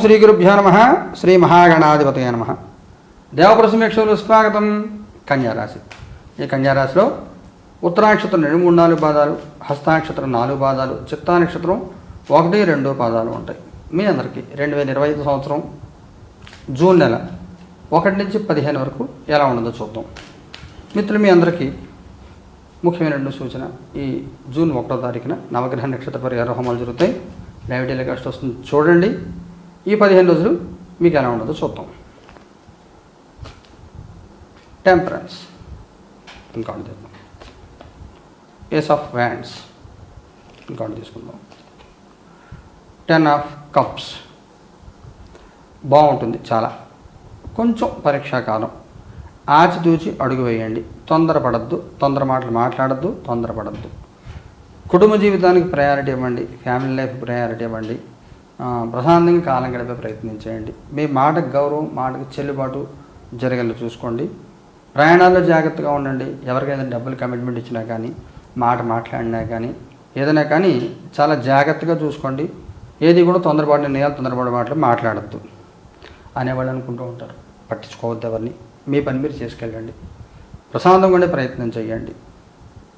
శ్రీ గురుభ్యో నమ. శ్రీ మహాగణాధిపతయ నమ. దేవప్రసమేక్షలు స్వాగతం. కన్యారాశి ఈ కన్యారాశిలో ఉత్తరాక్షత్రం రెండు మూడు నాలుగు పాదాలు హస్తానక్షత్రం నాలుగు పాదాలు చిత్తా నక్షత్రం ఒకటి రెండు పాదాలు ఉంటాయి. మీ అందరికీ రెండు వేల ఇరవై ఐదు సంవత్సరం జూన్ నెల ఒకటి నుంచి పదిహేను వరకు ఎలా ఉండదో చూద్దాం. మిత్రులు మీ అందరికీ ముఖ్యమైన రెండు సూచన. ఈ జూన్ ఒకటో తారీఖున నవగ్రహ నక్షత్ర పరిహార హోమాలు జరుగుతాయి. లైవ్ టెలికాస్ట్ వస్తుంది. చూడండి. ఈ పదిహేను రోజులు మీకు ఎలా ఉండదో చూద్దాం. టెంపరెన్స్ ఇంకోటి చేద్దాం ఏస్ ఆఫ్ వ్యాండ్స్ ఇంకోటి తీసుకుందాం. టెన్ ఆఫ్ కప్స్ బాగుంటుంది చాలా. కొంచెం పరీక్షాకాలం ఆచితూచి అడుగు వేయండి. తొందరపడద్దు. తొందర మాటలు మాట్లాడద్దు. తొందరపడద్దు. కుటుంబ జీవితానికి ప్రయారిటీ ఇవ్వండి. ఫ్యామిలీ లైఫ్ ప్రయారిటీ ఇవ్వండి. ప్రశాంతంగా కాలం గడిపే ప్రయత్నం చేయండి మీ మాటకు గౌరవం మాటకు చెల్లుబాటు జరిగేలా చూసుకోండి. ప్రయాణాల్లో జాగ్రత్తగా ఉండండి. ఎవరికైనా డబ్బులు కమిట్మెంట్ ఇచ్చినా కానీ మాట మాట్లాడినా కానీ ఏదైనా కానీ చాలా జాగ్రత్తగా చూసుకోండి. ఏది కూడా తొందరపాటు నిర్ణయాలు తొందరపాటు మాటలు మాట్లాడద్దు అనేవాళ్ళు అనుకుంటూ ఉంటారు. పట్టించుకోవద్దు ఎవరిని. మీ పని మీరు చేసుకెళ్ళండి. ప్రశాంతంగా ఉండే ప్రయత్నం చేయండి.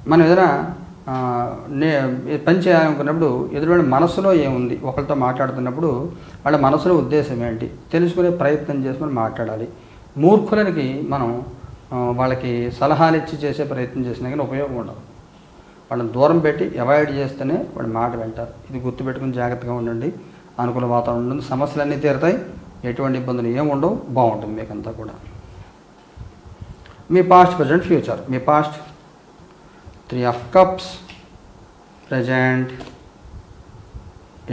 మనం ఏదైనా నే పని చేయాలనుకున్నప్పుడు ఎదురువాడి మనసులో ఏముంది? ఒకరితో మాట్లాడుతున్నప్పుడు వాళ్ళ మనసులో ఉద్దేశం ఏంటి? తెలుసుకునే ప్రయత్నం చేసుకొని మాట్లాడాలి. మూర్ఖులకి మనం వాళ్ళకి సలహాలు ఇచ్చి చేసే ప్రయత్నం చేసినా కానీ ఉపయోగం ఉండదు. వాళ్ళని దూరం పెట్టి అవాయిడ్ చేస్తేనే వాళ్ళు మాట వింటారు. ఇది గుర్తుపెట్టుకుని జాగ్రత్తగా ఉండండి. అనుకూల వాతావరణం ఉంటుంది. సమస్యలన్నీ తీరుతాయి. ఎటువంటి ఇబ్బందులు ఏమి ఉండవు. బాగుంటుంది మీకంతా కూడా. మీ past present future me past three of cups present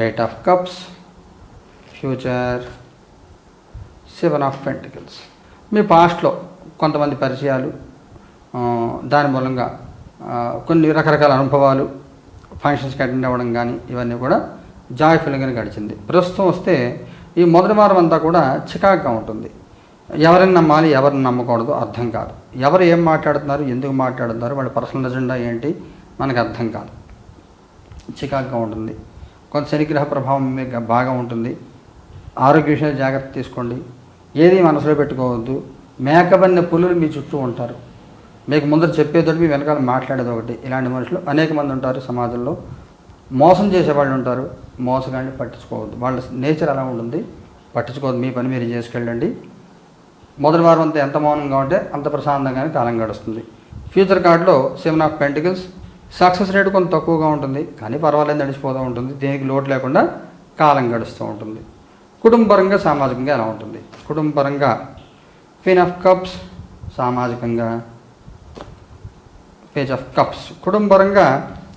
eight of cups future seven of pentacles మీ పాస్ట్లో కొంతమంది పరిచయాలు దాని మూలంగా కొన్ని రకరకాల అనుభవాలు ఫంక్షన్స్కి అటెండ్ అవ్వడం కానీ ఇవన్నీ కూడా జాయ్ఫుల్గానే గడిచింది. ప్రస్తుతం వస్తే ఈ మొదటి వారం అంతా కూడా చికాగ్గా ఉంటుంది. ఎవరిని నమ్మాలి ఎవరిని నమ్మకూడదు అర్థం కాదు. ఎవరు ఏం మాట్లాడుతున్నారు ఎందుకు మాట్లాడుతున్నారు వాళ్ళ పర్సనల్ ఎజెండా ఏంటి మనకు అర్థం కాదు. చికాకుగా ఉంటుంది. కొంత శనిగ్రహ ప్రభావం మీకు బాగా ఉంటుంది. ఆరోగ్య విషయాలు జాగ్రత్త తీసుకోండి. ఏది మనసులో పెట్టుకోవద్దు. మేకబడిన పులులు మీ చుట్టూ ఉంటారు. మీకు ముందర చెప్పేదోటి మీ వెనకాల మాట్లాడేది ఒకటి. ఇలాంటి మనుషులు అనేక మంది ఉంటారు సమాజంలో. మోసం చేసేవాళ్ళు ఉంటారు. మోసగాన్ని పట్టించుకోవద్దు. వాళ్ళ నేచర్ అలా ఉంటుంది. పట్టించుకోవద్దు. మీ పని మీరు చేసుకెళ్ళండి. మొదటి వారం అంతా ఎంత మౌనంగా ఉంటే అంత ప్రశాంతంగానే కాలం గడుస్తుంది. ఫ్యూచర్ కార్డులో seven of pentacles. Success rate కొంత తక్కువగా ఉంటుంది కానీ పర్వాలేదు నడిచిపోతూ ఉంటుంది. దేనికి లోటు లేకుండా కాలం గడుస్తూ ఉంటుంది. కుటుంబపరంగా సామాజికంగా ఎలా ఉంటుంది? కుటుంబపరంగా. క్వీన్ ఆఫ్ కప్స్ సామాజికంగా. పేజ్ ఆఫ్ కప్స్ కుటుంబపరంగా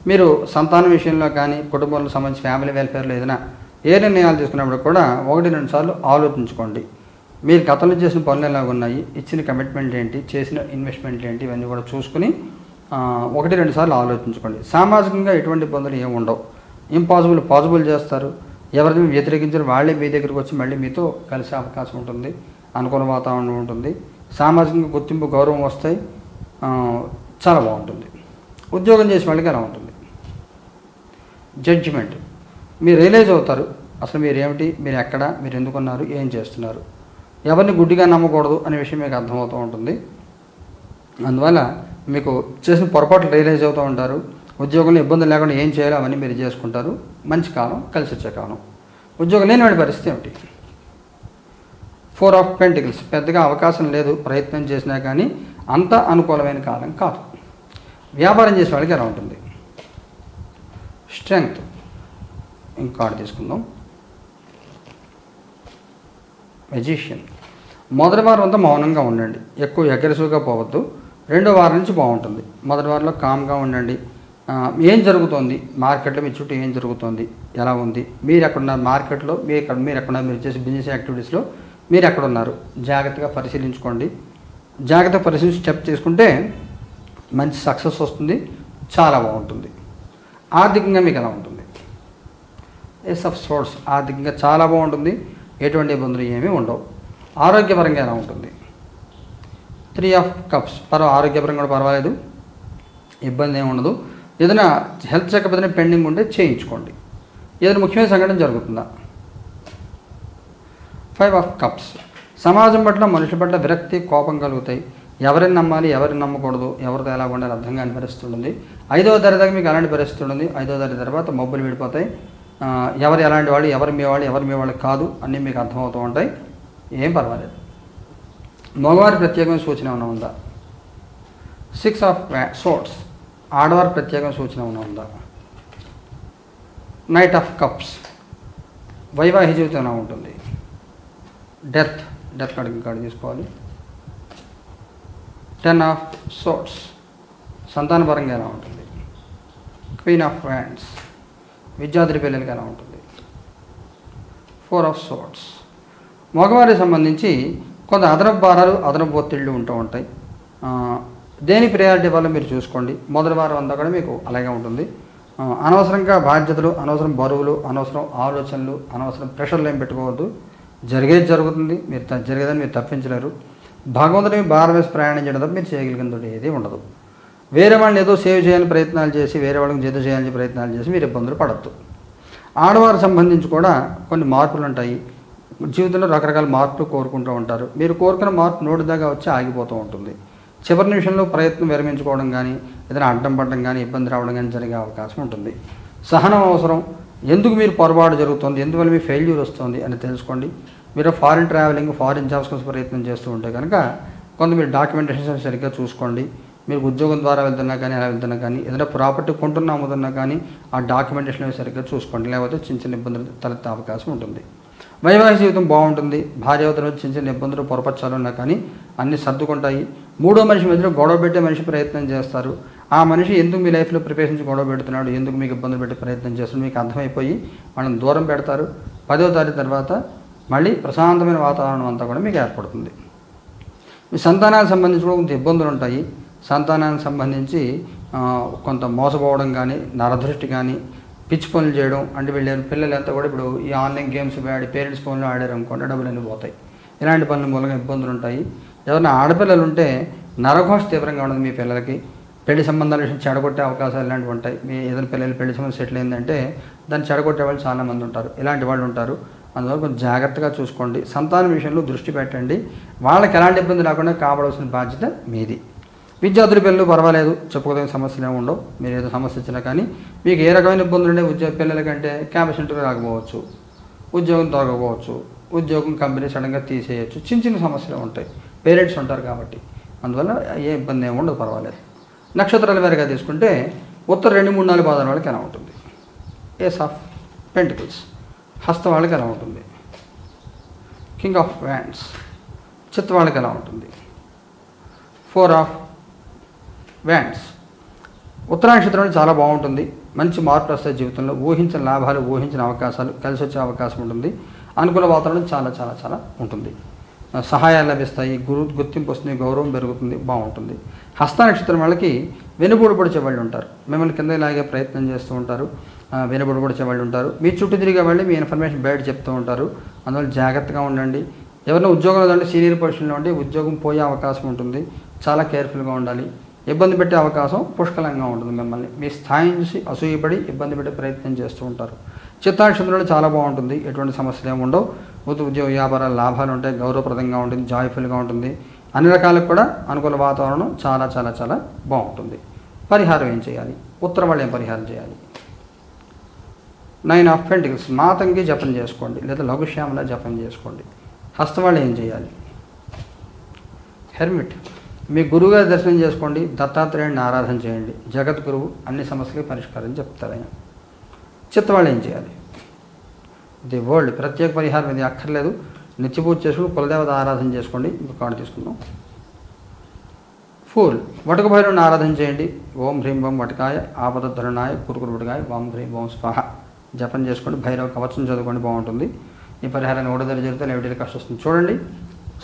మీరు సంతానం విషయంలో కానీ కుటుంబంలో సంబంధించి ఫ్యామిలీ వెల్ఫేర్లో ఏదైనా ఏ నిర్ణయాలు తీసుకున్నప్పుడు కూడా ఒకటి రెండు సార్లు ఆలోచించుకోండి. మీరు గతంలో చేసిన పనులు ఎలాగ ఉన్నాయి ఇచ్చిన కమిట్మెంట్ ఏంటి చేసిన ఇన్వెస్ట్మెంట్ ఏంటి ఇవన్నీ కూడా చూసుకుని ఒకటి రెండు సార్లు ఆలోచించుకోండి. సామాజికంగా ఎటువంటి ఇబ్బందులు ఏమి ఉండవు. ఇంపాసిబుల్ పాసిబుల్ చేస్తారు. ఎవరిని వ్యతిరేకించిన వాళ్ళే మీ దగ్గరికి వచ్చి మళ్ళీ మీతో కలిసే అవకాశం ఉంటుంది అనుకూల వాతావరణం ఉంటుంది. సామాజికంగా గుర్తింపు గౌరవం వస్తాయి. చాలా బాగుంటుంది. ఉద్యోగం చేసే వాళ్ళకి ఎలా ఉంటుంది? జడ్జిమెంట్ మీరు రియలైజ్ అవుతారు. అసలు మీరు ఏమిటి? మీరు ఎక్కడ? మీరు ఎందుకున్నారు ఏం చేస్తున్నారు? ఎవరిని గుడ్డిగా నమ్మకూడదు అనే విషయం మీకు అర్థమవుతూ ఉంటుంది. అందువల్ల మీకు చేసిన పొరపాట్లు రియలైజ్ అవుతూ ఉంటారు. ఉద్యోగంలో ఇబ్బందులు లేకుండా ఏం చేయాలో అవన్నీ మీరు చేసుకుంటారు. మంచి కాలం కలిసి వచ్చే కాలం. ఉద్యోగం లేనివాడి పరిస్థితి ఏమిటి? ఫోర్ ఆఫ్ పెంటికల్స్ పెద్దగా అవకాశం లేదు ప్రయత్నం చేసినా కానీ అంత అనుకూలమైన కాలం కాదు. వ్యాపారం చేసే వాళ్ళకి ఎలా ఉంటుంది? స్ట్రెంగ్త్ ఇంకోటి తీసుకుందాం. మెజీషియన్ మొదటి వారం అంతా మౌనంగా ఉండండి. ఎక్కువ అగ్రెసివ్గా పోవద్దు. రెండో వారం నుంచి బాగుంటుంది. మొదటి వారంలో కామ్గా ఉండండి. ఏం జరుగుతోంది? మార్కెట్లో మీ చుట్టూ ఏం జరుగుతోంది? ఎలా ఉంది? మీరు ఎక్కడున్నారు మార్కెట్లో? మీరు ఎక్కడ మీరు ఎక్కడున్నారు? మీరు చేసే బిజినెస్ యాక్టివిటీస్లో మీరు ఎక్కడున్నారు? జాగ్రత్తగా పరిశీలించుకోండి. జాగ్రత్తగా పరిశీలించి స్టెప్ చేసుకుంటే మంచి సక్సెస్ వస్తుంది. చాలా బాగుంటుంది. ఆర్థికంగా మీకు ఎలా ఉంటుంది? ఎస్ ఆఫ్ సోర్స్ ఆర్థికంగా చాలా బాగుంటుంది. ఎటువంటి ఇబ్బందులు ఏమీ ఉండవు. ఆరోగ్యపరంగా ఎలా ఉంటుంది? త్రీ ఆఫ్ కప్స్ పర్వ ఆరోగ్యపరంగా కూడా పర్వాలేదు. ఇబ్బంది ఏమి ఉండదు. ఏదైనా హెల్త్ చెకప్ ఏదైనా పెండింగ్ ఉంటే చేయించుకోండి. ఏదైనా ముఖ్యమైన సంఘటన జరుగుతుందా? ఫైవ్ ఆఫ్ కప్స్ సమాజం పట్ల మనుషుల పట్ల విరక్తి కోపం కలుగుతాయి. ఎవరిని నమ్మాలి ఎవరిని నమ్మకూడదు ఎవరితో ఎలా ఉండాలి అర్థం కాని పరిస్థితి ఉంటుంది. ఐదవ తరగతి దాకా మీకు అలాంటి పరిస్థితి ఉంటుంది. ఐదవ తరగతి తర్వాత మబ్బులు విడిపోతాయి. ఎవరు ఎలాంటి వాళ్ళు ఎవరు మీ వాళ్ళు ఎవరు మీ వాళ్ళు కాదు అన్నీ మీకు అర్థమవుతూ ఉంటాయి. ఏం పర్వాలేదు. మగవారి ప్రత్యేకమైన సూచన ఏమైనా ఉందా? సిక్స్ ఆఫ్ సోట్స్ ఆడవారి ప్రత్యేకమైన సూచన ఏమైనా ఉందా? నైట్ ఆఫ్ కప్స్ వైవాహిక జీవితం ఎలా ఉంటుంది? డెత్ డెత్ కార్డు కార్డు తీసుకోవాలి. టెన్ ఆఫ్ సోట్స్ సంతానపరంగా ఎలా ఉంటుంది? క్వీన్ ఆఫ్ వ్యాండ్స్ విద్యార్థుల పిల్లలకి ఎలా ఉంటుంది. ఫోర్ ఆఫ్ సోట్స్ మగవారికి సంబంధించి కొంత అదనపు భారాలు అదనపు ఒత్తిళ్ళు ఉంటూ ఉంటాయి. దేని ప్రయారిటీ వల్ల మీరు చూసుకోండి? మొదటి వారం అంతా కూడా మీకు అలాగే ఉంటుంది. అనవసరంగా బాధ్యతలు అనవసరం బరువులు అనవసరం ఆలోచనలు అనవసరం ప్రెషర్లు ఏం పెట్టుకోవద్దు. జరిగేది జరుగుతుంది. మీరు జరిగేదని మీరు తప్పించలేరు. భగవంతుని మీ భారం వేసి ప్రయాణం చేయడం తప్ప మీరు చేయగలిగినది ఏది ఉండదు. వేరే వాళ్ళని ఏదో సేవ్ చేయాలని ప్రయత్నాలు చేసి వేరే వాళ్ళకి జత చేయాలని ప్రయత్నాలు చేసి మీరు ఇబ్బందులు పడద్దు. ఆడవారికి సంబంధించి కూడా కొన్ని మార్పులు ఉంటాయి. జీవితంలో రకరకాల మార్పులు కోరుకుంటూ ఉంటారు. మీరు కోరుకున్న మార్పు నోటిదాకా వచ్చి ఆగిపోతూ ఉంటుంది. చివరి నిమిషంలో ప్రయత్నం విరమించుకోవడం కానీ ఏదైనా అడ్డం పడడం కానీ ఇబ్బంది రావడం కానీ జరిగే అవకాశం ఉంటుంది. సహనం అవసరం. ఎందుకు మీరు పొరపాటు జరుగుతుంది? ఎందువల్ల మీ ఫెయిల్యూర్ వస్తుంది అని తెలుసుకోండి. మీరు ఫారిన్ ట్రావెలింగ్ ఫారిన్ జాబ్స్ కోసం ప్రయత్నం చేస్తూ ఉంటే కనుక కొంత మీరు డాక్యుమెంటేషన్ సరిగ్గా చూసుకోండి. మీరు ఉద్యోగం ద్వారా వెళ్తున్నా కానీ అలా వెళ్తున్నా కానీ ఏదైనా ప్రాపర్టీ కొంటున్నా అమ్ముతున్నా కానీ ఆ డాక్యుమెంటేషన్ సరిగ్గా చూసుకోండి. లేకపోతే చిన్న చిన్న ఇబ్బందులు తలెత్తే అవకాశం ఉంటుంది. వైవాహిక జీవితం బాగుంటుంది. భార్యావతల చిన్న చిన్న ఇబ్బందులు పొరపచ్చాలున్నా కానీ అన్నీ సర్దుకుంటాయి. మూడో మనిషి మధ్యలో గొడవ పెట్టే మనిషి ప్రయత్నం చేస్తారు. ఆ మనిషి ఎందుకు మీ లైఫ్లో ప్రిపేషన్స్ గొడవ పెడుతున్నాడు? ఎందుకు మీకు ఇబ్బందులు పెట్టే ప్రయత్నం చేస్తున్నాడు? మీకు అర్థమైపోయి మనం దూరం పెడతారు. పదో తారీఖు తర్వాత మళ్ళీ ప్రశాంతమైన వాతావరణం అంతా కూడా మీకు ఏర్పడుతుంది. మీ సంతానానికి సంబంధించి కూడా కొంత ఇబ్బందులు ఉంటాయి. సంతానానికి సంబంధించి కొంత మోసపోవడం కానీ నరదృష్టి కానీ పిచ్చి పనులు చేయడం అంటే వీళ్ళ పిల్లలు అంతా కూడా ఇప్పుడు ఈ ఆన్లైన్ గేమ్స్ ఆడి పేరెంట్స్ ఫోన్లో ఆడారు అనుకోండి డబ్బులు అన్నీ పోతాయి. ఇలాంటి పనుల మూలంగా ఇబ్బందులు ఉంటాయి ఎవరైనా ఆడపిల్లలు ఉంటే నరఘోష తీవ్రంగా ఉండదు మీ పిల్లలకి. పెళ్ళి సంబంధాల విషయం చెడగొట్టే అవకాశాలు ఇలాంటివి ఉంటాయి. మీ ఏదైనా పిల్లలు పెళ్ళి సంబంధం సెటిల్ అయిందంటే దాన్ని చెడగొట్టే వాళ్ళు చాలామంది ఉంటారు. ఇలాంటి వాళ్ళు ఉంటారు. అందువల్ల కొంచెం జాగ్రత్తగా చూసుకోండి. సంతానం విషయంలో దృష్టి పెట్టండి. వాళ్ళకి ఎలాంటి ఇబ్బంది లేకుండా కాపాడాల్సిన బాధ్యత మీది. విద్యార్థుల పిల్లలు పర్వాలేదు చెప్పుకోదగిన సమస్యలు ఏమి ఉండవు. మీరు ఏదో సమస్య వచ్చినా కానీ మీకు ఏ రకమైన ఇబ్బందులు ఉండే ఉద్యోగ పిల్లలకంటే క్యాంపస్ ఇంటర్వ్యూ రాకపోవచ్చు ఉద్యోగం దొరకకపోవచ్చు ఉద్యోగం కంపెనీ సడన్గా తీసేయచ్చు చిన్న చిన్న సమస్యలు ఉంటాయి. పేరెంట్స్ ఉంటారు కాబట్టి. అందువల్ల ఏ ఇబ్బంది ఏమి ఉండదు పర్వాలేదు. నక్షత్రాల వేరుగా తీసుకుంటే ఉత్తర రెండు మూడు నాలుగు పాదాల వాళ్ళకి ఎలా ఉంటుంది? ఏస్ ఆఫ్ పెంటికల్స్ హస్త వాళ్ళకి ఎలా ఉంటుంది? కింగ్ ఆఫ్ వ్యాండ్స్ చిత్త వాళ్ళకి ఎలా ఉంటుంది? Four of wands. ఉత్తర నక్షత్రం చాలా బాగుంటుంది. మంచి మార్పులు వస్తాయి జీవితంలో. ఊహించిన లాభాలు ఊహించిన అవకాశాలు కలిసి వచ్చే అవకాశం ఉంటుంది. అనుకూల వాతావరణం చాలా చాలా చాలా ఉంటుంది. సహాయాలు లభిస్తాయి. గురు గుర్తింపు వస్తుంది గౌరవం పెరుగుతుంది బాగుంటుంది. హస్త నక్షత్రం వాళ్ళకి వెనుబోడు పొడిచే వాళ్ళు ఉంటారు. మిమ్మల్ని కింద ఇలాగే ప్రయత్నం చేస్తూ ఉంటారు. ఆ, పొడిచే వాళ్ళు ఉంటారు. మీ చుట్టూ తిరిగే వాళ్ళు మీ ఇన్ఫర్మేషన్ బయట చెప్తూ ఉంటారు. అందువల్ల జాగ్రత్తగా ఉండండి. ఎవరైనా ఉద్యోగంలో ఉంటే సీనియర్ పొజిషన్లో ఉండి ఉద్యోగం పోయే అవకాశం ఉంటుంది. చాలా కేర్ఫుల్గా ఉండాలి. ఇబ్బంది పెట్టే అవకాశం పుష్కలంగా ఉంటుంది మిమ్మల్ని. మీ స్థాయిని చూసి అసూయపడి ఇబ్బంది పెట్టే ప్రయత్నం చేస్తూ ఉంటారు. చిత్తాక్షంద్రుడు చాలా బాగుంటుంది. ఎటువంటి సమస్యలు ఏమి ఉండవు. ఉద్యోగ వ్యాపార లాభాలు ఉంటాయి. గౌరవప్రదంగా ఉంటుంది. జాయ్ఫుల్గా ఉంటుంది. అన్ని రకాలకు కూడా అనుకూల వాతావరణం చాలా చాలా చాలా బాగుంటుంది. పరిహారం ఏం చేయాలి? ఉత్తర వాళ్ళు ఏం పరిహారం చేయాలి? Nine of pentacles. మాతంగి జపం చేసుకోండి. లేదా లఘుశ్యామల జపం చేసుకోండి. హస్తం వాళ్ళు ఏం చేయాలి? హెర్మిట్. మీ గురువుగారి దర్శనం చేసుకోండి దత్తాత్రేయుడిని ఆరాధన చేయండి జగద్గురువు అన్ని సమస్యలకి పరిష్కారం చెప్తారు ఆయన. చిత్తవాళ్ళు ఏం చేయాలి? ది వరల్డ్ ప్రత్యేక పరిహారం ఇది అక్కర్లేదు. నిత్యపూజ చేసుకుని కులదేవత ఆరాధన చేసుకోండి ఇంకొక తీసుకుందాం. ఫూల్ వటక భైరవుని ఆరాధన చేయండి. ఓం హ్రీం ఓం వటకాయ ఆపదధరుణాయ కురుకురు వటకాయ ఓం హ్రీం ఓం స్వాహ. జపం చేసుకోండి భైరవ కవచం చదువుకోండి బాగుంటుంది. ఈ పరిహారాన్ని ఓడదరి జరిగితే లేవిటీలు కష్టం వస్తుంది. చూడండి.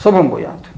శుభం పోయాత్